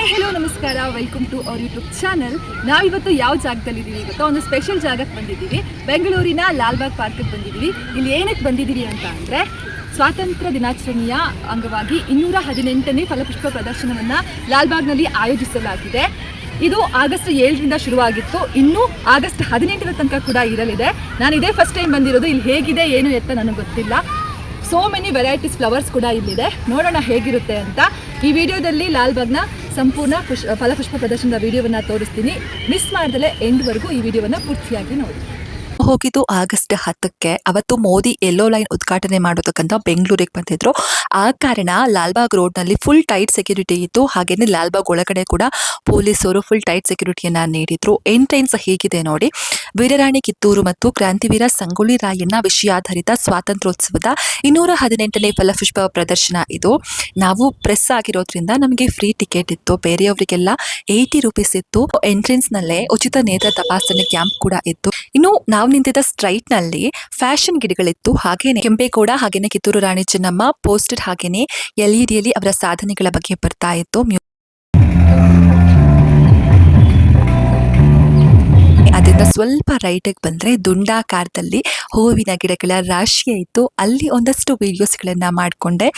Hi hello ನಮಸ್ಕಾರ. Welcome to our YouTube channel ನಾವಿವತ್ತು ಯಾವ ಜಾಗದಲ್ಲಿ ಇದ್ದೀವಿ ಇವತ್ತು ಒಂದು ಸ್ಪೆಷಲ್ ಜಾಗಕ್ಕೆ ಬಂದಿದ್ದೀವಿ. ಬೆಂಗಳೂರಿನ ಲಾಲ್ಬಾಗ್ ಪಾರ್ಕಿಗೆ ಬಂದಿದ್ದೀವಿ. ಇಲ್ಲಿ ಏನಕ್ಕೆ ಬಂದಿದ್ದೀವಿ ಅಂತ ಅಂದರೆ, ಸ್ವಾತಂತ್ರ್ಯ ದಿನಾಚರಣೆಯ ಅಂಗವಾಗಿ ಇನ್ನೂರ ಹದಿನೆಂಟನೇ ಫಲಪುಷ್ಪ ಪ್ರದರ್ಶನವನ್ನು ಲಾಲ್ಬಾಗ್ನಲ್ಲಿ ಆಯೋಜಿಸಲಾಗಿದೆ. ಇದು ಆಗಸ್ಟ್ ಏಳರಿಂದ ಶುರುವಾಗಿತ್ತು. ಇನ್ನೂ ಆಗಸ್ಟ್ ಹದಿನೆಂಟರ ತನಕ ಕೂಡ ಇರಲಿದೆ. ನಾನು ಇದೇ ಫಸ್ಟ್ ಟೈಮ್ ಬಂದಿರೋದು. ಇಲ್ಲಿ ಹೇಗಿದೆ, ಏನು ಎತ್ತ ನನಗೆ ಗೊತ್ತಿಲ್ಲ. ಸೋ ಮೆನಿ ವೆರೈಟೀಸ್ ಫ್ಲವರ್ಸ್ ಕೂಡ ಇಲ್ಲಿದೆ. ನೋಡೋಣ ಹೇಗಿರುತ್ತೆ ಅಂತ. ಈ ವಿಡಿಯೋದಲ್ಲಿ ಲಾಲ್ಬಾಗ್ನ ಸಂಪೂರ್ಣ ಪುಷ್, ಫಲಪುಷ್ಪ ಪ್ರದರ್ಶನದ ವಿಡಿಯೋವನ್ನು ತೋರಿಸ್ತೀನಿ. ಮಿಸ್ ಮಾಡ್ದಲೇ ಎಂಡ್ವರೆಗೂ ಈ ವಿಡಿಯೋವನ್ನು ಪೂರ್ತಿಯಾಗಿ ನೋಡಿ. ಹೋಗಿದ್ದು ಆಗಸ್ಟ್ ಹತ್ತಕ್ಕೆ. ಅವತ್ತು ಮೋದಿ ಯೆಲ್ಲೋ ಲೈನ್ ಉದ್ಘಾಟನೆ ಮಾಡೋದಕ್ಕಂತ ಬೆಂಗಳೂರಿಗೆ ಬಂದಿದ್ರು. ಆ ಕಾರಣ ಲಾಲ್ಬಾಗ್ ರೋಡ್ನಲ್ಲಿ ಫುಲ್ ಟೈಟ್ ಸೆಕ್ಯೂರಿಟಿ ಇತ್ತು. ಹಾಗೇನೆ ಲಾಲ್ಬಾಗ್ ಒಳಗಡೆ ಕೂಡ ಪೊಲೀಸರು ಫುಲ್ ಟೈಟ್ ಸೆಕ್ಯೂರಿಟಿಯನ್ನ ನೀಡಿದ್ರು. ಎಂಟ್ರೆನ್ಸ್ ಹೇಗಿದೆ ನೋಡಿ. ವೀರರಾಣಿ ಕಿತ್ತೂರು ಮತ್ತು ಕ್ರಾಂತಿವೀರ ಸಂಗೊಳ್ಳಿ ರಾಯಣ್ಣ ವಿಷಯಾಧಾರಿತ ಸ್ವಾತಂತ್ರ್ಯೋತ್ಸವದ ಇನ್ನೂರ ಹದಿನೆಂಟನೇ ಫಲಪುಷ್ಪ ಪ್ರದರ್ಶನ ಇದು. ನಾವು ಪ್ರೆಸ್ ಆಗಿರೋದ್ರಿಂದ ನಮಗೆ ಫ್ರೀ ಟಿಕೆಟ್ ಇತ್ತು. ಬೇರೆಯವರಿಗೆಲ್ಲ ಏಯ್ಟಿ ರುಪೀಸ್ ಇತ್ತು. ಎಂಟ್ರೆನ್ಸ್ ನಲ್ಲೇ ಉಚಿತ ನೇತ್ರ ತಪಾಸಣೆ ಕ್ಯಾಂಪ್ ಕೂಡ ಇತ್ತು. ಇನ್ನು ನಾವು ನಿಂತಿದ್ದ ಸ್ಟ್ರೈಟ್ನಲ್ಲಿ ಫ್ಯಾಷನ್ ಗಿಡಗಳಿತ್ತು. ಹಾಗೇನೆ ಕೆಂಪೇಗೌಡ, ಹಾಗೇನೆ ಕಿತ್ತೂರು ರಾಣಿ ಚೆನ್ನಮ್ಮ, ಪೋಸ್ಟರ್ ಹಾಗೇನೆ ಎಲ್ ಇಡಿಯಲ್ಲಿ ಅವರ ಸಾಧನೆಗಳ ಬಗ್ಗೆ ಬರ್ತಾ ಇತ್ತು. ಅದರಿಂದ ಸ್ವಲ್ಪ ರೈಟಿಗೆ ಬಂದ್ರೆ ದುಂಡಾಕಾರದಲ್ಲಿ ಹೂವಿನ ಗಿಡಗಳ ರಾಶಿಯೇ ಇತ್ತು. ಅಲ್ಲಿ ಒಂದಷ್ಟು ವಿಡಿಯೋಸ್ಗಳನ್ನ ಮಾಡಿಕೊಂಡೆ.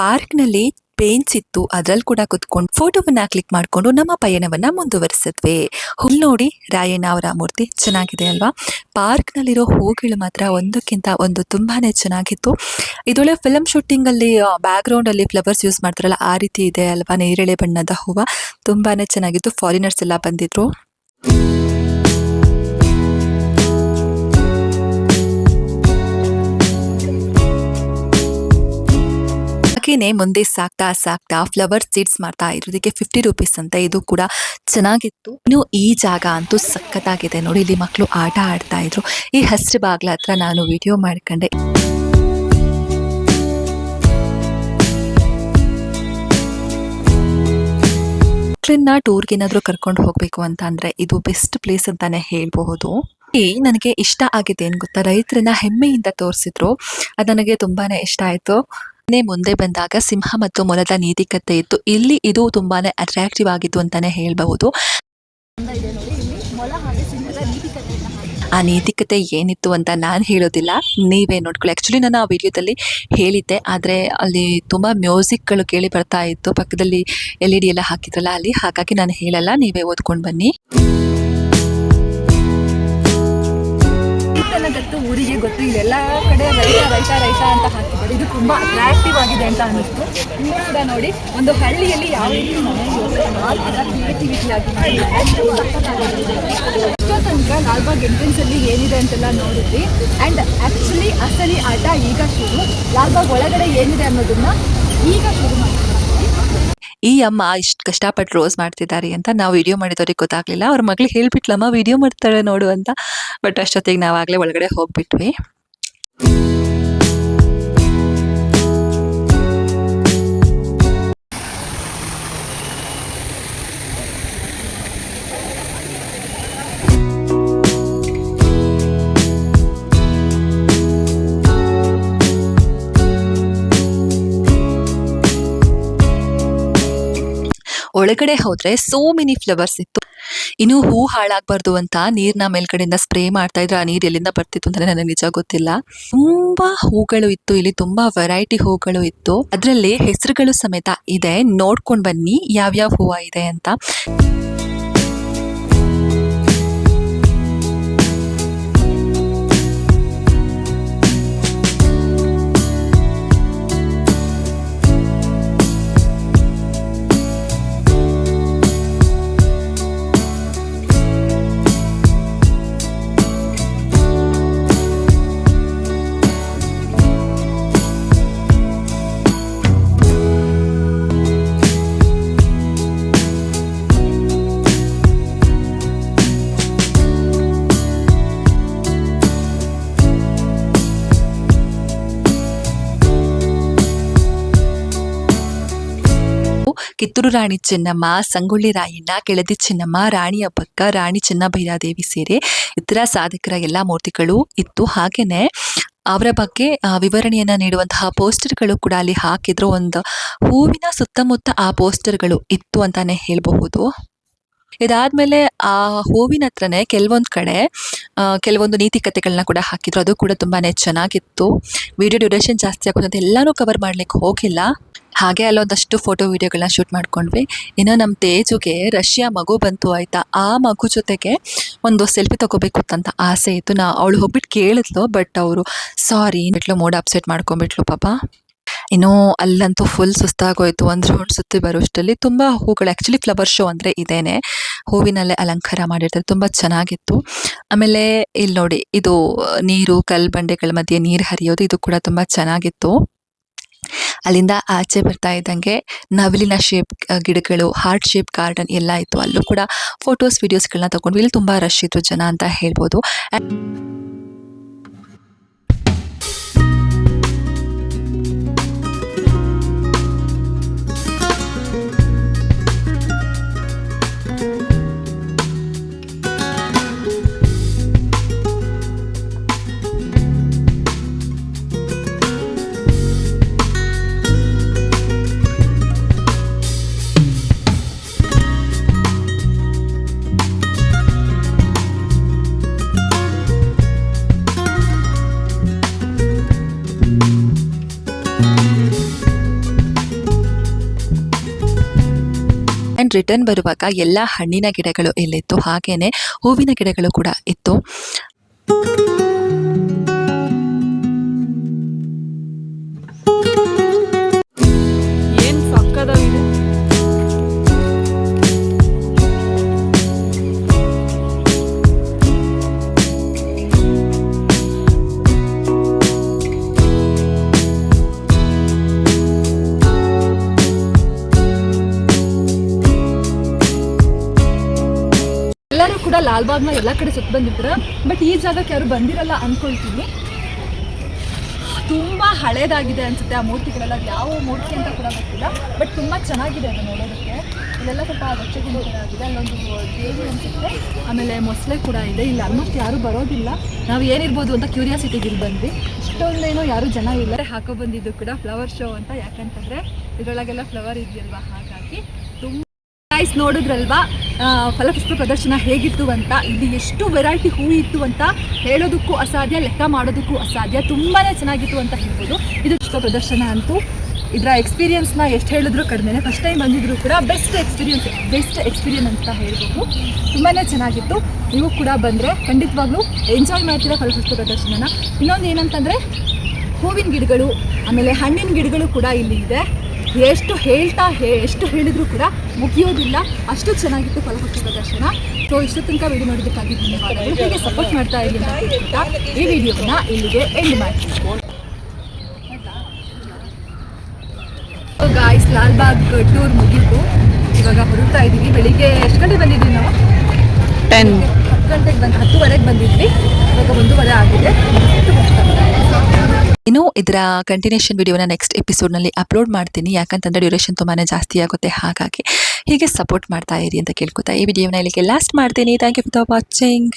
ಪಾರ್ಕ್ನಲ್ಲಿ ಬೆಂಚ್ ಇತ್ತು, ಅದ್ರಲ್ಲಿ ಕೂಡ ಕುತ್ಕೊಂಡು ಫೋಟೋವನ್ನ ಕ್ಲಿಕ್ ಮಾಡ್ಕೊಂಡು ನಮ್ಮ ಪಯಣವನ್ನ ಮುಂದುವರಿಸಿದ್ವಿ. ಹುಲ್ ನೋಡಿ ರಾಯಣ್ಣ ಅವರ ಮೂರ್ತಿ ಚೆನ್ನಾಗಿದೆ ಅಲ್ವಾ? ಪಾರ್ಕ್ ನಲ್ಲಿರೋ ಹೂಗಳು ಮಾತ್ರ ಒಂದಕ್ಕಿಂತ ಒಂದು ತುಂಬಾನೇ ಚೆನ್ನಾಗಿತ್ತು. ಇದೊಳ್ಳೆ ಫಿಲಮ್ ಶೂಟಿಂಗ್ ಅಲ್ಲಿ ಬ್ಯಾಕ್ ಗ್ರೌಂಡ್ ಅಲ್ಲಿ ಫ್ಲವರ್ಸ್ ಯೂಸ್ ಮಾಡ್ತಾರಲ್ಲ, ಆ ರೀತಿ ಇದೆ ಅಲ್ವಾ? ನೇರಳೆ ಬಣ್ಣದ ಹೂವ. ತುಂಬಾನೇ ಚೆನ್ನಾಗಿತ್ತು. ಫಾರಿನರ್ಸ್ ಎಲ್ಲ ಬಂದಿದ್ರು. ಹಾಗೇನೆ ಮುಂದೆ ಸಾಕ್ತಾ ಸಾಕ್ತಾ ಫ್ಲವರ್ ಸೀಡ್ಸ್ ಮಾಡ್ತಾ ಇರೋದಕ್ಕೆ ಫಿಫ್ಟಿ ರುಪೀಸ್ ಅಂತ ಇದು ಕೂಡ ಚೆನ್ನಾಗಿತ್ತು. ಇನ್ನು ಈ ಜಾಗ ಅಂತೂ ಸಖತ್ತಾಗಿದೆ. ನೋಡಿ, ಇಲ್ಲಿ ಮಕ್ಕಳು ಆಟ ಆಡ್ತಾ ಇದ್ರು. ಈ ಹಸಿರು ಬಾಗ್ಲ ಹತ್ರ ನಾನು ವಿಡಿಯೋ ಮಾಡ್ಕೊಂಡೆ. ಮಕ್ಕಳನ್ನ ಟೂರ್ಗೆ ಏನಾದರೂ ಕರ್ಕೊಂಡು ಹೋಗ್ಬೇಕು ಅಂತ ಅಂದ್ರೆ ಇದು ಬೆಸ್ಟ್ ಪ್ಲೇಸ್ ಅಂತಾನೆ ಹೇಳ್ಬಹುದು. ಈ ನನಗೆ ಇಷ್ಟ ಆಗಿದೆ ಏನು ಗೊತ್ತಾ? ರೈತರನ್ನ ಹೆಮ್ಮೆಯಿಂದ ತೋರಿಸಿದ್ರು. ಅದು ನನಗೆ ತುಂಬಾನೇ ಇಷ್ಟ ಆಯ್ತು. ಮುಂದೆ ಬಂದಾಗ ಸಿಂಹ ಮತ್ತು ಮೊಲದ ನೀತಿಕತೆ ಇತ್ತು. ಇಲ್ಲಿ ಇದು ತುಂಬಾನೇ ಅಟ್ರಾಕ್ಟಿವ್ ಆಗಿತ್ತು ಅಂತಾನೆ ಹೇಳಬಹುದು. ಆ ನೀತಿಕತೆ ಏನಿತ್ತು ಅಂತ ನಾನು ಹೇಳೋದಿಲ್ಲ. ನೀವೇ ನೋಡ್ಕೊಳ್ಳಿ. ಆ್ಯಕ್ಚುಲಿ ನಾನು ಆ ವಿಡಿಯೋದಲ್ಲಿ ಹೇಳಿದ್ದೆ. ಆದರೆ ಅಲ್ಲಿ ತುಂಬ ಮ್ಯೂಸಿಕ್ಗಳು ಕೇಳಿ ಬರ್ತಾ ಇತ್ತು. ಪಕ್ಕದಲ್ಲಿ ಎಲ್ ಇ ಡಿ ಎಲ್ಲ ಹಾಕಿದ್ರಲ್ಲ ಅಲ್ಲಿ. ಹಾಗಾಗಿ ನಾನು ಹೇಳಲ್ಲ. ನೀವೇ ಓದ್ಕೊಂಡು ಬನ್ನಿ. ನನಗಂತೂ ಊರಿಗೆ ಗೊತ್ತು ಇದೆಲ್ಲ ಕಡೆ ರೈತ ರೈತ ರೈತ ಅಂತ ಹಾಕಿದ್ದಾರೆ. ಇದು ತುಂಬಾ ಅಟ್ರಾಕ್ಟಿವ್ ಆಗಿದೆ ಅಂತ ಅನ್ನಿಸ್ತು. ನೀವು ಕೂಡ ನೋಡಿ, ಒಂದು ಹಳ್ಳಿಯಲ್ಲಿ ಯಾವ ರೀತಿ ಮನೆ ಕ್ರಿಯೇಟಿವಿಟಿ ಆಗಿ ಲಾಲ್ಬಾಗ್ ಎಂಟ್ರೆನ್ಸ್ ಅಲ್ಲಿ ಏನಿದೆ ಅಂತೆಲ್ಲ ನೋಡಿದ್ವಿ. ಅಂಡ್ ಆಕ್ಚುಲಿ ಅಸಲಿ ಆಟ ಈಗ ಶುರು. ಲಾಲ್ಬಾಗ್ ಒಳಗಡೆ ಏನಿದೆ ಅನ್ನೋದನ್ನ ಈಗ ಶುರು ಮಾಡ್ತಾರೆ ಈ ಅಮ್ಮ ಇಷ್ಟು ಕಷ್ಟಪಟ್ಟು ರೋಸ್ ಮಾಡ್ತಿದ್ದಾರೆ ಅಂತ ನಾವು ವಿಡಿಯೋ ಮಾಡಿದವ್ರಿಗೆ ಗೊತ್ತಾಗ್ಲಿಲ್ಲ. ಅವ್ರ ಮಗಳಿಗೆ ಹೇಳ್ಬಿಟ್ಲಮ್ಮ, ವಿಡಿಯೋ ಮಾಡ್ತಾಳೆ ನೋಡು ಅಂತ. ಬಟ್ ಅಷ್ಟೊತ್ತಿಗೆ ನಾವಾಗಲೇ ಒಳಗಡೆ ಹೋಗ್ಬಿಟ್ವಿ. ಒಳಗಡೆ ಹೋದ್ರೆ ಸೋ ಮೆನಿ ಫ್ಲವರ್ಸ್ ಇತ್ತು. ಇನ್ನು ಹೂ ಹಾಳಾಗಬಾರ್ದು ಅಂತ ನೀರ್ನ ಮೇಲ್ಗಡೆಯಿಂದ ಸ್ಪ್ರೇ ಮಾಡ್ತಾ ಇದ್ರೆ ಆ ನೀರ್ ಎಲ್ಲಿಂದ ಬರ್ತಿತ್ತು ಅಂತ ನನಗೆ ನಿಜ ಗೊತ್ತಿಲ್ಲ. ತುಂಬಾ ಹೂಗಳು ಇತ್ತು, ಇಲ್ಲಿ ತುಂಬಾ ವೆರೈಟಿ ಹೂಗಳು ಇತ್ತು. ಅದರಲ್ಲಿ ಹೆಸರುಗಳು ಸಮೇತ ಇದೆ, ನೋಡ್ಕೊಂಡು ಬನ್ನಿ ಯಾವ್ಯಾವ ಹೂವ ಇದೆ ಅಂತ. ಕಿತ್ತೂರು ರಾಣಿ ಚೆನ್ನಮ್ಮ, ಸಂಗೊಳ್ಳಿ ರಾಯಣ್ಣ, ಕೆಳದಿ ಚೆನ್ನಮ್ಮ, ರಾಣಿ ಹಬ್ಬಕ್ಕ ರಾಣಿ ಚೆನ್ನಭೈರಾದೇವಿ ಸೇರಿ ಇತರ ಸಾಧಕರ ಎಲ್ಲ ಮೂರ್ತಿಗಳು ಇತ್ತು. ಹಾಗೆಯೇ ಅವರ ಬಗ್ಗೆ ವಿವರಣೆಯನ್ನು ನೀಡುವಂತಹ ಪೋಸ್ಟರ್ಗಳು ಕೂಡ ಅಲ್ಲಿ ಹಾಕಿದ್ರು. ಒಂದು ಹೂವಿನ ಸುತ್ತಮುತ್ತ ಆ ಪೋಸ್ಟರ್ಗಳು ಇತ್ತು ಅಂತಾನೆ ಹೇಳಬಹುದು. ಇದಾದ್ಮೇಲೆ ಆ ಹೂವಿನ ಹತ್ರನೇ ಕೆಲವೊಂದು ಕಡೆ ಕೆಲವೊಂದು ನೀತಿ ಕಥೆಗಳನ್ನ ಕೂಡ ಹಾಕಿದ್ರು. ಅದು ಕೂಡ ತುಂಬಾನೇ ಚೆನ್ನಾಗಿತ್ತು. ವಿಡಿಯೋ ಡ್ಯೂರೇಷನ್ ಜಾಸ್ತಿ ಆಗೋದು ಎಲ್ಲಾನು ಕವರ್ ಮಾಡ್ಲಿಕ್ಕೆ ಹೋಗಿಲ್ಲ. ಹಾಗೆ ಅಲ್ಲೊಂದಷ್ಟು ಫೋಟೋ ವಿಡಿಯೋಗಳನ್ನ ಶೂಟ್ ಮಾಡ್ಕೊಂಡ್ವಿ. ಇನ್ನು ನಮ್ಮ ತೇಜುಗೆ ರಷ್ಯಾ ಮಗು ಬಂತು ಆಯಿತಾ? ಆ ಮಗು ಜೊತೆಗೆ ಒಂದು ಸೆಲ್ಫಿ ತಗೋಬೇಕು ಅಂತ ಆಸೆ ಇತ್ತು. ನಾ ಅವಳು ಹೋಗ್ಬಿಟ್ಟು ಕೇಳಿದ್ಲು ಬಟ್ ಅವರು ಸಾರಿ ಬಿಟ್ಲು ಮೋಡ್ ಅಪ್ಸೆಟ್ ಮಾಡ್ಕೊಂಡ್ಬಿಟ್ಲು ಪಾಪ. ಇನ್ನು ಅಲ್ಲಂತೂ ಫುಲ್ ಸುಸ್ತಾಗೋಯ್ತು. ಒಂದು ರೌಂಡ್ ಸುತ್ತಿ ಬರೋಷ್ಟರಲ್ಲಿ ತುಂಬ ಹೂಗಳು ಆ್ಯಕ್ಚುಲಿ ಫ್ಲವರ್ ಶೋ ಅಂದರೆ ಇದೇನೆ. ಹೂವಿನಲ್ಲೇ ಅಲಂಕಾರ ಮಾಡಿರ್ತಾರೆ, ತುಂಬ ಚೆನ್ನಾಗಿತ್ತು. ಆಮೇಲೆ ಇಲ್ಲಿ ನೋಡಿ ಇದು ನೀರು ಕಲ್ಬಂಡೆಗಳ ಮಧ್ಯೆ ನೀರು ಹರಿಯೋದು, ಇದು ಕೂಡ ತುಂಬ ಚೆನ್ನಾಗಿತ್ತು. ಅಲ್ಲಿಂದ ಆಚೆ ಬರ್ತಾ ಇದ್ದಂಗೆ ನವಿಲಿನ ಶೇಪ್ ಗಿಡಗಳು ಹಾರ್ಟ್ ಶೇಪ್ ಗಾರ್ಡನ್ ಎಲ್ಲ ಇತ್ತು. ಅಲ್ಲೂ ಕೂಡ ಫೋಟೋಸ್ ವಿಡಿಯೋಸ್ಗಳನ್ನ ತಗೊಂಡ್ವಿ. ಇಲ್ಲಿ ತುಂಬ ರಶ್ ಇತ್ತು ಜನ ಅಂತ ಹೇಳ್ಬೋದು. ಆ್ಯಂಡ್ ರಿಟರ್ನ್ ಬರುವಾಗ ಎಲ್ಲ ಹಣ್ಣಿನ ಗಿಡಗಳು ಇಲ್ಲಿತ್ತು ಹಾಗೇನೆ ಹೂವಿನ ಗಿಡಗಳು ಕೂಡ ಇತ್ತು. ಲಾಲ್ಬಾಗ್ನ ಎಲ್ಲ ಕಡೆ ಸುತ್ತ ಬಂದಿದ್ರ ಬಟ್ ಈ ಜಾಗಕ್ಕೆ ಯಾರು ಬಂದಿರಲ್ಲ ಅನ್ಕೊಳ್ತೀನಿ. ತುಂಬ ಹಳೇದಾಗಿದೆ ಅನ್ಸುತ್ತೆ ಆ ಮೂರ್ತಿಗಳೆಲ್ಲ. ಯಾವ ಮೂರ್ತಿ ಅಂತ ಕೂಡ ಗೊತ್ತಿಲ್ಲ. ಬಟ್ ತುಂಬ ಚೆನ್ನಾಗಿದೆ ಅದು ನೋಡೋದಕ್ಕೆ. ಇಲ್ಲೆಲ್ಲ ಸ್ವಲ್ಪ ಆಗಿದೆ ಅಲ್ಲೊಂದು ದೇವಿ ಅನ್ಸುತ್ತೆ. ಆಮೇಲೆ ಮೊಸಳೆ ಕೂಡ ಇದೆ. ಇಲ್ಲಿ ಆಲ್ಮೋಸ್ಟ್ ಯಾರು ಬರೋದಿಲ್ಲ. ನಾವು ಏನಿರ್ಬೋದು ಅಂತ ಕ್ಯೂರಿಯಾಸಿಟಿಗೆ ಇಲ್ಲಿ ಬಂದ್ವಿ. ಇಷ್ಟೊಂದೇನೋ ಯಾರು ಜನ ಇಲ್ಲ. ಹಾಕೋ ಬಂದಿದ್ದು ಕೂಡ ಫ್ಲವರ್ ಶೋ ಅಂತ ಯಾಕಂತಂದ್ರೆ ಇದರೊಳಗೆಲ್ಲ ಫ್ಲವರ್ ಇದೆಯಲ್ವಾ? ಗೈಸ್ ನೋಡಿದ್ರಲ್ವಾ? ಫಲಪುಷ್ಪ ಪ್ರದರ್ಶನ ಹೇಗಿತ್ತು ಅಂತ, ಇಲ್ಲಿ ಎಷ್ಟು ವೆರೈಟಿ ಹೂ ಇತ್ತು ಅಂತ ಹೇಳೋದಕ್ಕೂ ಅಸಾಧ್ಯ, ಲೆಕ್ಕ ಮಾಡೋದಕ್ಕೂ ಅಸಾಧ್ಯ ತುಂಬಾ ಚೆನ್ನಾಗಿತ್ತು ಅಂತ ಹೇಳ್ಬೋದು. ಇದು ಪುಷ್ಪ ಪ್ರದರ್ಶನ ಅಂತೂ ಇದರ ಎಕ್ಸ್ಪೀರಿಯನ್ಸ್ನ ಎಷ್ಟು ಹೇಳಿದ್ರು ಕಡಿಮೆ ಫಸ್ಟ್ ಟೈಮ್ ಬಂದಿದ್ರು ಕೂಡ ಬೆಸ್ಟ್ ಎಕ್ಸ್ಪೀರಿಯನ್ಸ್ ಬೆಸ್ಟ್ ಎಕ್ಸ್ಪೀರಿಯನ್ಸ್ ಅಂತ ಹೇಳ್ಬೋದು. ತುಂಬಾ ಚೆನ್ನಾಗಿತ್ತು. ನೀವು ಕೂಡ ಬಂದರೆ ಖಂಡಿತವಾಗ್ಲೂ ಎಂಜಾಯ್ ಮಾಡ್ತೀರಾ ಫಲಪುಷ್ಪ ಪ್ರದರ್ಶನನ. ಇನ್ನೊಂದು ಏನಂತಂದರೆ ಹೂವಿನ ಗಿಡಗಳು, ಆಮೇಲೆ ಹಣ್ಣಿನ ಗಿಡಗಳು ಕೂಡ ಇಲ್ಲಿ ಇದೆ. ಎಷ್ಟು ಹೇಳ್ತಾ ಹೇ ಎಷ್ಟು ಹೇಳಿದರೂ ಕೂಡ ಮುಗಿಯೋದಿಲ್ಲ. ಅಷ್ಟು ಚೆನ್ನಾಗಿತ್ತು ಫಲಪುಷ್ಪ ಪ್ರದರ್ಶನ ಸೊ ಇಷ್ಟು ತನಕ ವಿಡಿಯೋ ನೋಡೋದಕ್ಕಾಗಿ ಧನ್ಯವಾದಗಳು. ಹೀಗೆ ಸಪೋರ್ಟ್ ಮಾಡ್ತಾ ಇದ್ದೀನಿ ಈ ವಿಡಿಯೋನ ಇಲ್ಲಿಗೆ ಎಂಡ್ ಮಾಡ್ತೀನಿ. ಗಾಯ್ಸ್ ಲಾಲ್ಬಾಗ್ ಟೂರ್ ಮುಗಿತು. ಇವಾಗ ಹೊರಡ್ತಾ ಇದ್ದೀವಿ. ಬೆಳಿಗ್ಗೆ ಎಷ್ಟು ಗಂಟೆ ಬಂದಿದ್ವಿ ನಾವು? ಟೆನ್ ಹತ್ತು ಗಂಟೆಗೆ ಬಂದು ಹತ್ತುವರೆಗೆ ಬಂದಿದ್ವಿ ಇವಾಗ ಒಂದೂವರೆ ಆಗಿದೆ. ಇನ್ನು ಇದರ ಕಂಟಿನ್ಯೂಷನ್ ವಿಡಿಯೋನ ನೆಕ್ಸ್ಟ್ ಎಪಿಸೋಡ್ನಲ್ಲಿ ಅಪ್ಲೋಡ್ ಮಾಡ್ತೀನಿ. ಯಾಕಂತಂದ್ರೆ ಡ್ಯೂರೇಷನ್ ತುಂಬಾನೇ ಜಾಸ್ತಿ ಆಗುತ್ತೆ. ಹಾಗಾಗಿ ಹೀಗೆ ಸಪೋರ್ಟ್ ಮಾಡ್ತಾ ಇರಿ ಅಂತ ಕೇಳ್ಕೊತಾ ಈ ವಿಡಿಯೋನ ಇಲ್ಲಿಗೆ ಲಾಸ್ಟ್ ಮಾಡ್ತೀನಿ. Thank you for watching